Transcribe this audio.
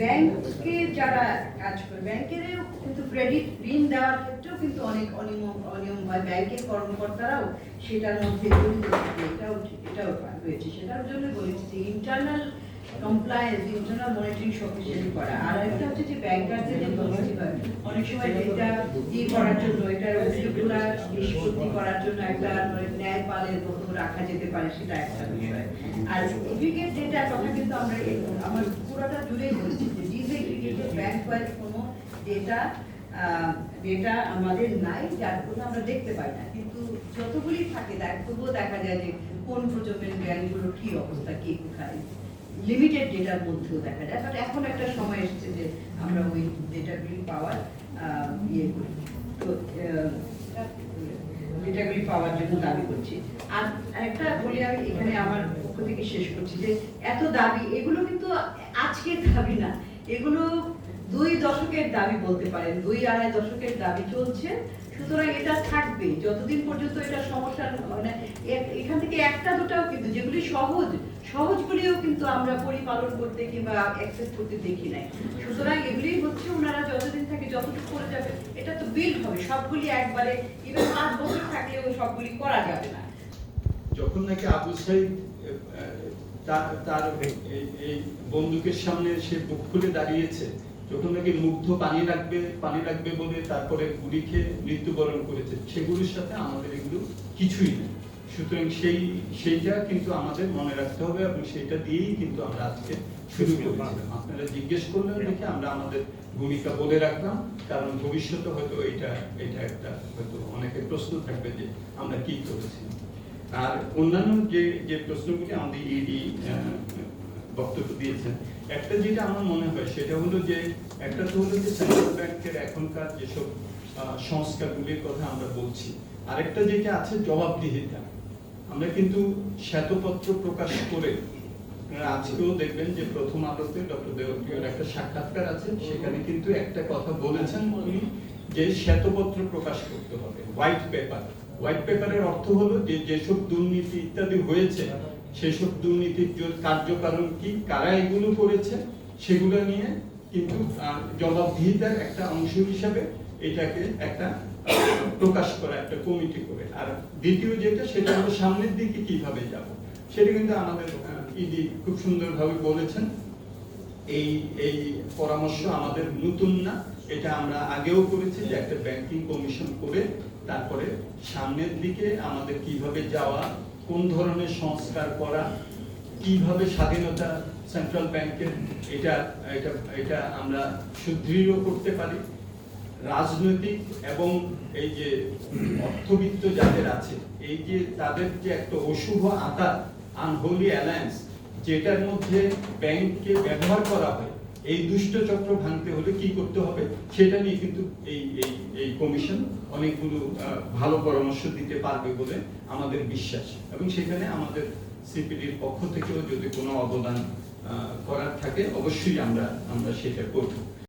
ব্যাংকে যারা কাজ করে, ব্যাংকেরও কিন্তু ক্রেডিট ঋণ দেওয়ার ক্ষেত্রেও কিন্তু অনেক অনিয়ম অনিয়ম হয়। ব্যাংকের কর্মকর্তারাও সেটার মধ্যে এটাও এটাও রয়েছে সেটার জন্য বলেছি ইন্টারনাল কমপ্লায়েন্স ইন্টারনাল মনিটরিং শক্তিশালী করা। আর একটা হচ্ছে যে ব্যাংকারদের যে অনেক সময় এটা ই করার জন্য এটা অভিযোগগুলা নিষ্পত্তি করার জন্য একটা ন্যায় পালের মতো রাখা যেতে পারে, সেটা একটা বিষয়। আর এগ্রিগেট ডেটা আমাদের নাই, যার কোনো আমরা দেখতে পাই না। কিন্তু যতগুলি থাকে, দেখ, তবুও দেখা যায় যে কোন প্রজন্মের ব্যাংকগুলোর কি অবস্থা, কি কোথায়। লিমিটেড ডেটার মধ্যেও দেখা যায় বাট এখন একটা সময় এসেছে যে জন্য দাবি করছি। আর একটা বলি আমি, এখানে আমার পক্ষ থেকে শেষ করছি যে, এত দাবি, এগুলো কিন্তু আজকের দাবি না। এগুলো দুই দশকের দাবি বলতে পারেন, দুই আড়াই দশকের দাবি চলছে। সুতরাং এটা থাকবে যতদিন পর্যন্ত এটা সমস্যা মানে এখান থেকে একটা, দুটাও কিন্তু, যেগুলি সহজ, সহজগুলিও কিন্তু আমরা পরিপালন করতে কিংবা অ্যাক্সেস করতে দেখি নাই। সুতরাং এগুলি হচ্ছে ওনারা যতদিন থাকে, যতটুকু করে যাবে, এটা তো বিল হবে। সবগুলি একবারে ইভেন পাঁচ বছর থাকলেও সবগুলি করা যাবে না। যখন নাকি আবু সাইদ তার বন্দুকের সামনে সে বুক খুলে দাঁড়িয়েছে যখন নাকি মুগ্ধ পানি রাখবে পানি রাখবে বলে তারপরে গুলি খেয়ে মৃত্যুবরণ করেছে, সেগুলোর সাথে আমাদের এগুলো কিছুই নেই। সুতরাং সেই, সেইটা কিন্তু আমাদের মনে রাখতে হবে এবং সেইটা দিয়েই কিন্তু আমরা আজকে শুরু করেছিলাম আপনারা জিজ্ঞেস করলেন দেখে আমরা আমাদের ভূমিকা বলে রাখলাম, কারণ ভবিষ্যতে হয়তো এটা এটা একটা হয়তো অনেকের প্রশ্ন থাকবে যে আমরা কি করেছি। আর অন্যান্য যে যে প্রশ্নগুলি আমাদের ইডি বক্তব্য দিয়েছেন। একটা যেটা আমার মনে হয়, সেটা হলো যে, একটা তো হলো যে সেন্ট্রাল ব্যাংকের এখনকার যেসব সংস্কারগুলির কথা আমরা বলছি, আরেকটা যেটা আছে জবাবদিহিতা। আমরা কিন্তু শ্বেতপত্র প্রকাশ করে আজকেও দেখবেন যে প্রথম আলোতে ডক্টর দেবপ্রিয়র একটা সাক্ষাৎকার আছে, সেখানে কিন্তু একটা কথা বলেছেন উনি যে শ্বেতপত্র প্রকাশ করতে হবে হোয়াইট পেপার হোয়াইট পেপারের অর্থ হলো যে যেসব দুর্নীতি ইত্যাদি হয়েছে সেসব দুর্নীতির কার্যকারণ কি, কারা এগুলো করেছে, সেগুলো নিয়ে কিন্তু জবাবদিহিতার একটা অংশ হিসাবে এটাকে একটা, প্রকাশ করা, একটা কমিটি করে। আর দ্বিতীয় যেটা, সেটা হলো সামনের দিকে কীভাবে যাব। সেটা কিন্তু আমাদের ইডি খুব সুন্দরভাবে বলেছেন। এই এই পরামর্শ আমাদের নতুন না। এটা আমরা আগেও করেছি যে একটা ব্যাংকিং কমিশন করে তারপরে সামনের দিকে আমাদের কীভাবে যাওয়া, কোন ধরনের সংস্কার করা, কীভাবে স্বাধীনতা সেন্ট্রাল ব্যাংকের এটা এটা এটা আমরা সুদৃঢ় করতে পারি। রাজনৈতিক এবং এই যে অর্থবিত্ত যাদের আছে, এই যে তাদের যে একটা অশুভ আতা আনহোলি অ্যালায়েন্স যেটার মধ্যে ব্যাংককে ব্যবহার করা হয়, এই দুষ্ট চক্র ভাঙতে হলে কি করতে হবে? সেটা নিয়ে কিন্তু এই এই এই কমিশন অনেকগুলো ভালো পরামর্শ দিতে পারবে বলে আমাদের বিশ্বাস। এবং সেখানে আমাদের সিপিডির পক্ষ থেকেও যদি কোনো অবদান করার থাকে, অবশ্যই আমরা আমরা সেটা করব।